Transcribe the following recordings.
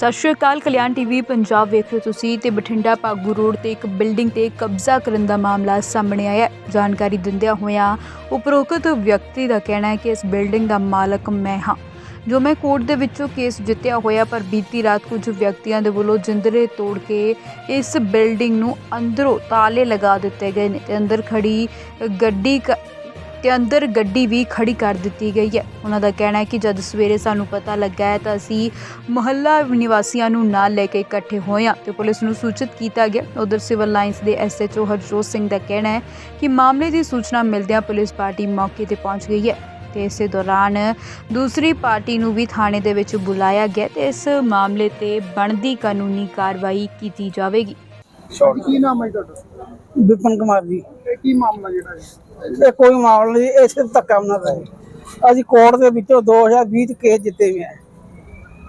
ਸਤਿ ਸ਼੍ਰੀ ਅਕਾਲ, ਕਲਿਆਣ ਟੀਵੀ ਪੰਜਾਬ ਵੇਖ ਰਹੇ ਹੋ ਤੁਸੀਂ ਤੇ ਬਠਿੰਡਾ ਭਾਗੂ ਰੋਡ ਤੇ ਇੱਕ ਬਿਲਡਿੰਗ ਤੇ ਕਬਜ਼ਾ ਕਰਨ ਦਾ ਮਾਮਲਾ ਸਾਹਮਣੇ ਆਇਆ ਹੈ। ਜਾਣਕਾਰੀ ਦਿੰਦਿਆਂ ਹੋਇਆਂ ਉਪਰੋਕਤ ਵਿਅਕਤੀ ਦਾ ਕਹਿਣਾ ਹੈ ਕਿ ਇਸ ਬਿਲਡਿੰਗ ਦਾ ਮਾਲਕ ਮੈਂ ਹਾਂ ਜੋ ਮੈਂ ਕੋਰਟ ਦੇ ਵਿੱਚੋਂ ਕੇਸ ਜਿੱਤਿਆ ਹੋਇਆ, ਪਰ ਬੀਤੀ ਰਾਤ ਕੁਝ ਵਿਅਕਤੀਆਂ ਦੇ ਵੱਲੋਂ ਜਿੰਦਰੇ ਤੋੜ ਕੇ ਇਸ ਬਿਲਡਿੰਗ ਨੂੰ ਅੰਦਰੋਂ ਤਾਲੇ ਲਗਾ ਦਿੱਤੇ ਗਏ ਨੇ ਤੇ ਅੰਦਰ ਖੜੀ ਗੱਡੀ ਕ- ਤੇ ਅੰਦਰ ਗੱਡੀ ਵੀ ਖੜੀ ਕਰ ਦਿੱਤੀ ਗਈ ਹੈ। ਉਹਨਾਂ ਦਾ ਕਹਿਣਾ ਹੈ ਕਿ ਜਦ ਸਵੇਰੇ ਸਾਨੂੰ ਪਤਾ ਲੱਗਾ ਹੈ ਤਾਂ ਅਸੀਂ ਮੁਹੱਲਾ ਨਿਵਾਸੀਆਂ ਨੂੰ ਨਾਲ ਲੈ ਕੇ ਇਕੱਠੇ ਹੋਏ ਹਾਂ ਤੇ ਪੁਲਿਸ ਨੂੰ ਸੂਚਿਤ ਕੀਤਾ ਗਿਆ। ਉਧਰ ਸਿਵਲ ਲਾਈਨਸ ਦੇ ਐਸਐਚਓ ਹਰਜੋਤ ਸਿੰਘ ਦਾ ਕਹਿਣਾ ਹੈ ਕਿ ਮਾਮਲੇ ਦੀ ਸੂਚਨਾ ਮਿਲਦਿਆਂ ਪੁਲਿਸ ਪਾਰਟੀ ਮੌਕੇ ਤੇ ਪਹੁੰਚ ਗਈ ਹੈ ਤੇ ਇਸੇ ਦੌਰਾਨ ਦੂਸਰੀ ਪਾਰਟੀ ਨੂੰ ਵੀ ਥਾਣੇ ਦੇ ਵਿੱਚ ਬੁਲਾਇਆ ਗਿਆ ਤੇ ਇਸ ਮਾਮਲੇ ਤੇ ਬਣਦੀ ਕਾਨੂੰਨੀ ਕਾਰਵਾਈ ਕੀਤੀ ਜਾਵੇਗੀ। ਕੀ ਨਾਮ ਹੈ ਜੀ ਤੁਹਾਡਾ? ਵਿਪਨ ਕੁਮਾਰ ਜੀ। ਇਹ ਕੀ ਮਾਮਲਾ ਜਿਹੜਾ ਹੈ ਇਹ ਕੋਈ ਮਾਮਲਾ ਨਹੀਂ ਇਹ ਸਿਰਫ ਧੱਕਾ ਉਹਨਾਂ ਦਾ ਹੈ। ਅਸੀਂ ਕੋਰਟ ਦੇ ਵਿੱਚੋਂ 2020 ਚ ਕੇਸ ਜਿੱਤੇ ਹੋਏ ਆ।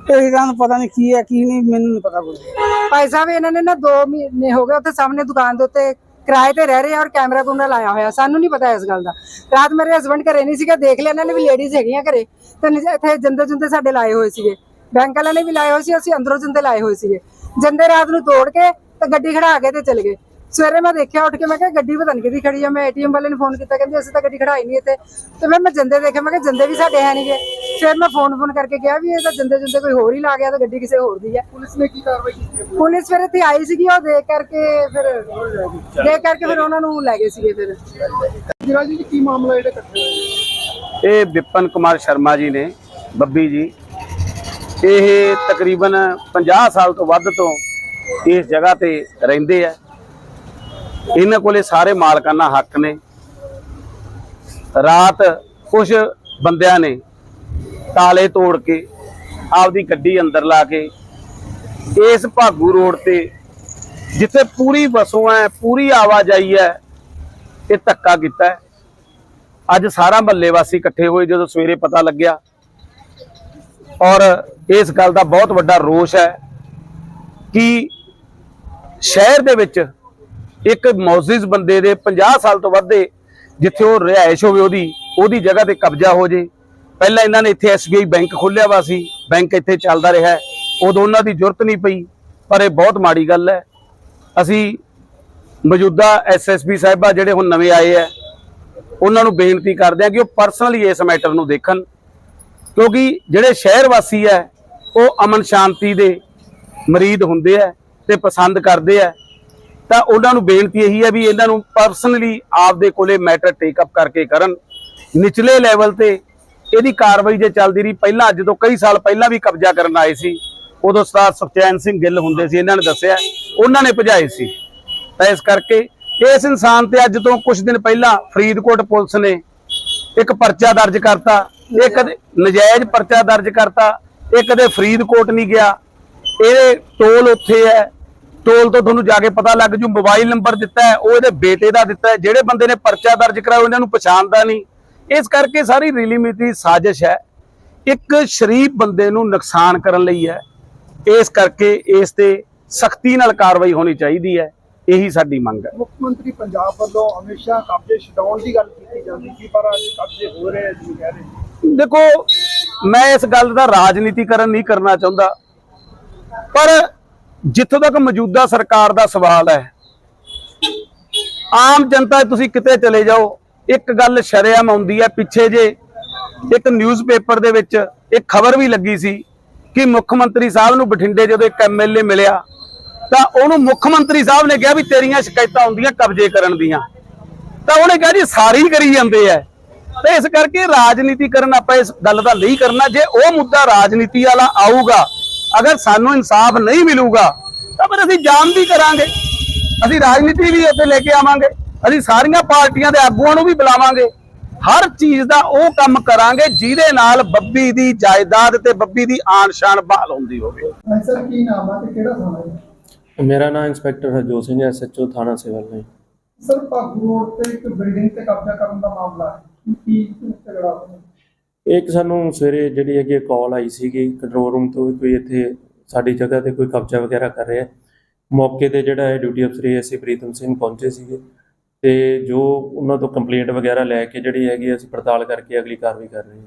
ਇਹ ਇਹਨਾਂ ਨੂੰ ਪਤਾ ਨਹੀਂ ਕੀ ਹੈ ਕੀ ਨਹੀਂ ਮੈਨੂੰ ਨਹੀਂ ਪਤਾ ਕੁਝ ਭਾਈ ਸਾਹਿਬ ਇਹਨਾਂ ਨੇ ਨਾ 2 ਮਹੀਨੇ ਹੋ ਗਏ ਉੱਥੇ ਸਾਹਮਣੇ ਦੁਕਾਨ ਦੇ ਉੱਤੇ ਕਿਰਾਏ ਤੇ ਰਹਿ ਰਹੇ ਆ ਔਰ ਕੈਮਰਾ ਕੁਮਰਾ ਲਾਇਆ ਹੋਇਆ। ਸਾਨੂੰ ਨਹੀਂ ਪਤਾ ਇਸ ਗੱਲ ਦਾ। ਰਾਤ ਮੇਰੇ ਹਸਬੰਡ ਘਰੇ ਨਹੀਂ ਸੀਗਾ ਦੇਖ ਲਿਆ ਇਹਨਾਂ ਨੇ ਵੀ ਲੇਡੀਜ਼ ਹੈਗੀਆਂ ਘਰੇ। ਤੇ ਇੱਥੇ ਜੰਦੇ ਜੁੰਦੇ ਸਾਡੇ ਲਾਏ ਹੋਏ ਸੀਗੇ। ਬੈਂਕ ਵਾਲਿਆਂ ਨੇ ਵੀ ਲਾਏ ਹੋਏ ਸੀ ਅਸੀਂ ਅੰਦਰੋਂ ਜੰਦੇ ਲਾਏ ਹੋਏ ਸੀਗੇ। ਜੰਦੇ ਰਾਤ ਨੂੰ ਤੋੜ ਕੇ ਤੇ ਗੱਡੀ ਖੜਾ ਕੇ ਤੇ ਚਲੇ ਗਏ। ਸਵੇਰੇ ਮੈਂ ਦੇਖਿਆ ਉੱਠ ਕੇ ਮੈਂ ਕਿਹਾ ਗੱਡੀ ਪਤਾ ਨਹੀਂ ਕਿਹਦੀ ਖੜੀ ਆ। ਮੈਂ ਏਟੀਐਮ ਵਾਲੇ ਨੂੰ ਫੋਨ ਕੀਤਾ ਕਹਿੰਦੇ ਅਸੀਂ ਤਾਂ ਗੱਡੀ ਖੜਾਈ ਨਹੀਂ ਇੱਥੇ। ਤੇ ਮੈਂ ਮੈਂ ਜੰਦੇ ਦੇਖੇ ਮੈਂ ਕਿਹਾ ਜੰਦੇ ਵੀ ਸਾਡੇ ਹੈ ਨਹੀਂਗੇ ਫਿਰ ਮੈਂ ਫੋਨ ਫੋਨ ਕਰਕੇ ਕਿਹਾ ਵੀ ਇਹ ਤਾਂ ਜੰਦੇ ਜੰਦੇ ਕੋਈ ਹੋਰ ਹੀ ਲਾ ਗਿਆ ਤਾਂ ਗੱਡੀ ਕਿਸੇ ਹੋਰ ਦੀ ਹੈ ਪੁਲਿਸ ਨੇ ਕੀ ਕਾਰਵਾਈ ਕੀਤੀ ਪੁਲਿਸ ਫਿਰ ਇੱਥੇ ਆਈ ਸੀਗੀ ਉਹ ਦੇਖ ਕਰਕੇ ਫਿਰ ਦੇਖ ਕਰਕੇ ਫਿਰ ਉਹਨਾਂ ਨੂੰ ਲੈ ਗਏ ਸੀਗੇ ਫਿਰ। ਜਿਹੜਾ ਜੀ ਕੀ ਮਾਮਲਾ ਜਿਹੜਾ ਇਕੱਠੇ ਇਹ ਵਿਪਨ ਕੁਮਾਰ ਸ਼ਰਮਾ ਜੀ ਨੇ ਬੱਬੀ ਜੀ। ਇਹ ਤਕਰੀਬਨ 50 ਸਾਲ ਤੋਂ ਵੱਧ ਤੋਂ ਇਸ ਜਗ੍ਹਾ ਤੇ ਰਹਿੰਦੇ ਆ। ਇਹਨਾਂ ਕੋਲੇ ਸਾਰੇ ਮਾਲਕਾਨਾ ਹੱਕ ਨੇ। ਰਾਤ ਕੁਝ ਬੰਦਿਆਂ ਨੇ ਤਾਲੇ ਤੋੜ ਕੇ ਆਪਦੀ ਗੱਡੀ ਅੰਦਰ ਲਾ ਕੇ ਇਸ ਭਾਗੂ ਰੋਡ ਤੇ ਜਿੱਥੇ ਪੂਰੀ ਵਸੋਂ ਹੈ ਪੂਰੀ ਆਵਾਜਾਈ ਹੈ ਇਹ ਧੱਕਾ ਕੀਤਾ ਅੱਜ ਸਾਰਾ ਮਹੱਲੇ ਵਾਸੀ ਇਕੱਠੇ ਹੋਏ ਜਦੋਂ ਸਵੇਰੇ ਪਤਾ ਲੱਗਿਆ। ਔਰ ਇਸ ਗੱਲ ਦਾ ਬਹੁਤ ਵੱਡਾ ਰੋਸ਼ ਹੈ ਕਿ ਸ਼ਹਿਰ ਦੇ ਵਿੱਚ ਇੱਕ ਮੌਜਿਜ਼ ਬੰਦੇ ਦੇ 50 ਸਾਲ ਤੋਂ ਵੱਧ ਦੇ ਜਿੱਥੇ ਉਹ ਰਿਹਾਇਸ਼ ਹੋਵੇ ਉਹਦੀ ਉਹਦੀ ਜਗ੍ਹਾ ਤੇ ਕਬਜ਼ਾ ਹੋ ਜੇ। ਪਹਿਲਾਂ ਇਹਨਾਂ ਨੇ ਇੱਥੇ ਐਸਬੀਆਈ ਬੈਂਕ ਖੋਲ੍ਹਿਆ ਵਾ ਸੀ, ਬੈਂਕ ਇੱਥੇ ਚੱਲਦਾ ਰਿਹਾ। ਉਦੋਂ ਉਹਨਾਂ ਦੀ ਜ਼ਰੂਰਤ ਨਹੀਂ ਪਈ, ਪਰ ਇਹ ਬਹੁਤ ਮਾੜੀ ਗੱਲ ਹੈ। ਅਸੀਂ ਮੌਜੂਦਾ ਐਸਐਸਪੀ ਸਾਹਿਬਾ ਜਿਹੜੇ ਹੁਣ ਨਵੇਂ ਆਏ ਆ, ਉਹਨਾਂ ਨੂੰ ਬੇਨਤੀ ਕਰਦੇ ਆ ਕਿ ਉਹ ਪਰਸਨਲੀ ਇਸ ਮੈਟਰ ਨੂੰ ਦੇਖਣ। ਕਿਉਂਕਿ ਜਿਹੜੇ ਸ਼ਹਿਰ ਵਾਸੀ ਹੈ ਉਹ ਅਮਨ ਸ਼ਾਂਤੀ ਦੇ ਮਰੀਦ ਹੁੰਦੇ ਆ। ਤੇ ਪਸੰਦ ਕਰਦੇ ਆ, ਤਾਂ ਉਹਨਾਂ ਨੂੰ ਬੇਨਤੀ ਇਹੀ ਹੈ ਵੀ ਇਹਨਾਂ ਨੂੰ ਪਰਸਨਲੀ ਆਪਦੇ ਕੋਲੇ ਮੈਟਰ ਟੇਕ ਅਪ ਕਰਕੇ ਕਰਨ। ਨਿਚਲੇ ਲੈਵਲ ਤੇ ਇਹਦੀ ਕਾਰਵਾਈ ਜੇ ਚੱਲਦੀ ਰਹੀ, ਪਹਿਲਾਂ ਅੱਜ ਤੋਂ ਕਈ ਸਾਲ ਪਹਿਲਾਂ ਵੀ ਕਬਜ਼ਾ ਕਰਨ ਆਏ ਸੀ। ਉਦੋਂ ਸਰਦਾਰ ਸੁਖਚੈਨ ਸਿੰਘ ਗਿੱਲ ਹੁੰਦੇ ਸੀ, ਇਹਨਾਂ ਨੇ ਦੱਸਿਆ, ਉਹਨਾਂ ਨੇ ਭਜਾਏ ਸੀ। ਤਾਂ ਇਸ ਕਰਕੇ ਇਸ ਇਨਸਾਨ ਤੇ ਅੱਜ ਤੋਂ ਕੁਝ ਦਿਨ ਪਹਿਲਾਂ ਫਰੀਦਕੋਟ ਪੁਲਿਸ ਨੇ ਇੱਕ ਪਰਚਾ ਦਰਜ ਕਰਤਾ, ਇਹ ਕਦੇ ਨਜਾਇਜ਼ ਪਰਚਾ ਦਰਜ ਕਰਤਾ, ਇਹ ਕਦੇ ਫਰੀਦਕੋਟ ਨਹੀਂ ਗਿਆ। ਇਹ ਟੋਲ ਉੱਥੇ ਹੈ। ਟੋਲ ਤੋਂ ਤੁਹਾਨੂੰ ਜਾ ਕੇ ਪਤਾ ਲੱਗ ਜੂ ਮੋਬਾਈਲ ਨੰਬਰ ਦਿੱਤਾ ਹੈ ਉਹ ਇਹਦੇ ਬੇਟੇ ਦਾ ਦਿੱਤਾ ਹੈ। ਜਿਹੜੇ ਬੰਦੇ ਨੇ ਪਰਚਾ ਦਰਜ ਕਰਾਇਆ ਉਹਨਾਂ ਨੂੰ ਪਛਾਣਦਾ ਨਹੀਂ। ਇਸ ਕਰਕੇ ਸਾਰੀ ਰੀਲੀਮਿਤੀ ਸਾਜ਼ਿਸ਼ ਹੈ। ਇੱਕ ਸ਼ਰੀਫ ਬੰਦੇ ਨੂੰ ਨੁਕਸਾਨ ਕਰਨ ਲਈ ਹੈ। ਇਸ ਕਰਕੇ ਇਸ ਤੇ ਸਖਤੀ ਨਾਲ ਕਾਰਵਾਈ ਹੋਣੀ ਚਾਹੀਦੀ ਹੈ। ਇਹੀ ਸਾਡੀ ਮੰਗ ਹੈ। ਮੁੱਖ ਮੰਤਰੀ ਪੰਜਾਬ ਵੱਲੋਂ ਹਮੇਸ਼ਾ ਕਬਜ਼ੇ ਛਡਾਉਣ ਦੀ ਗੱਲ ਕੀਤੀ ਜਾਂਦੀ ਸੀ ਪਰ ਅੱਜ ਕਬਜ਼ੇ ਹੋ ਰਹੇ ਜੀ ਕਹਿ ਰਹੇ ਦੇਖੋ ਮੈਂ ਇਸ ਗੱਲ ਦਾ ਰਾਜਨੀਤੀਕਰਨ ਨਹੀਂ ਕਰਨਾ ਚਾਹੁੰਦਾ। ਪਰ ਜਿੱਥੋਂ ਤੱਕ ਮੌਜੂਦਾ ਸਰਕਾਰ ਦਾ ਸਵਾਲ ਹੈ, ਆਮ ਜਨਤਾ ਤੁਸੀਂ ਕਿਤੇ ਚਲੇ ਜਾਓ, ਇੱਕ ਗੱਲ ਸ਼ਰੇਆਮ ਆਉਂਦੀ ਹੈ ਪਿੱਛੇ ਜੇ, ਇੱਕ ਨਿਊਜ਼ਪੇਪਰ ਦੇ ਵਿੱਚ ਇੱਕ ਖਬਰ ਵੀ ਲੱਗੀ ਸੀ ਕਿ ਮੁੱਖ ਮੰਤਰੀ ਸਾਹਿਬ ਨੂੰ ਬਠਿੰਡੇ ਜਦੋਂ ਇੱਕ ਐਮਐਲਏ ਮਿਲਿਆ, ਤਾਂ ਉਹਨੂੰ ਮੁੱਖ ਮੰਤਰੀ ਸਾਹਿਬ ਨੇ ਕਿਹਾ ਵੀ ਤੇਰੀਆਂ ਸ਼ਿਕਾਇਤਾਂ ਆਉਂਦੀਆਂ ਕਬਜ਼ੇ ਕਰਨ ਦੀਆਂ। ਤਾਂ ਉਹਨੇ ਕਿਹਾ ਜੀ ਸਾਰੇ ਹੀ ਕਰੀ ਜਾਂਦੇ ਆ ਤੇ ਇਸ ਕਰਕੇ ਰਾਜਨੀਤੀਕਰਨ ਆਪਾਂ ਇਸ ਗੱਲ ਦਾ ਨਹੀਂ ਕਰਨਾ, ਜੇ ਉਹ ਮੁੱਦਾ ਰਾਜਨੀਤੀ ਵਾਲਾ ਆਊਗਾ ਅਗਰ ਸਾਨੂੰ ਇਨਸਾਫ ਨਹੀਂ ਮਿਲੂਗਾ ਤਾਂ ਫਿਰ ਅਸੀਂ ਜਾਮ ਵੀ ਕਰਾਂਗੇ। ਅਸੀਂ ਰਾਜਨੀਤੀ ਵੀ ਉੱਥੇ ਲੈ ਕੇ ਆਵਾਂਗੇ। ਅਸੀਂ ਸਾਰੀਆਂ ਪਾਰਟੀਆਂ ਦੇ ਆਗੂਆਂ ਨੂੰ ਵੀ ਬੁਲਾਵਾਂਗੇ। ਹਰ ਚੀਜ਼ ਦਾ ਉਹ ਕੰਮ ਕਰਾਂਗੇ ਜਿਹਦੇ ਨਾਲ ਬੱਬੀ ਦੀ ਜਾਇਦਾਦ ਤੇ ਬੱਬੀ ਦੀ ਆਨ ਸ਼ਾਨ ਬਹਾਲ ਹੁੰਦੀ ਹੋਵੇ। ਸਰ ਕੀ ਨਾਮ ਆ ਤੇ ਕਿਹੜਾ ਥਾਣਾ ਹੈ? ਮੇਰਾ ਨਾਮ ਇੰਸਪੈਕਟਰ ਹਰਜੋਤ ਸਿੰਘ ਐਸਐਚਓ ਥਾਣਾ ਸਿਵਲ ਨੇ। ਸਰ ਭਾਗੂ ਰੋਡ ਤੇ ਇੱਕ ਬਿਲਡਿੰਗ ਤੇ ਕਬਜ਼ਾ ਕਰਨ ਦਾ ਮਾਮਲਾ ਹੈ। ਕੀ ਝਗੜਾ ਹੋਇਆ? ਇੱਕ ਸਾਨੂੰ ਸਵੇਰੇ ਜਿਹੜੀ ਹੈਗੀ ਕਾਲ ਆਈ ਸੀਗੀ ਕੰਟਰੋਲ ਰੂਮ ਤੋਂ ਵੀ ਕੋਈ ਇੱਥੇ ਸਾਡੀ ਜਗ੍ਹਾ ਤੇ ਕੋਈ ਕਬਜ਼ਾ ਵਗੈਰਾ ਕਰ ਰਿਹਾ। ਮੌਕੇ ਤੇ ਜਿਹੜਾ ਹੈ ਡਿਊਟੀ ਅਫਸਰ ਐਸਏ ਪ੍ਰੀਤਮ ਸਿੰਘ ਪਹੁੰਚੇ ਸੀਗੇ ਤੇ ਜੋ ਉਹਨਾਂ ਤੋਂ ਕੰਪਲੇਂਟ ਵਗੈਰਾ ਲੈ ਕੇ ਜਿਹੜੀ ਹੈਗੀ ਅਸੀਂ ਪੜਤਾਲ ਕਰਕੇ ਅਗਲੀ ਕਾਰਵਾਈ ਕਰ ਰਹੇ ਹਾਂ।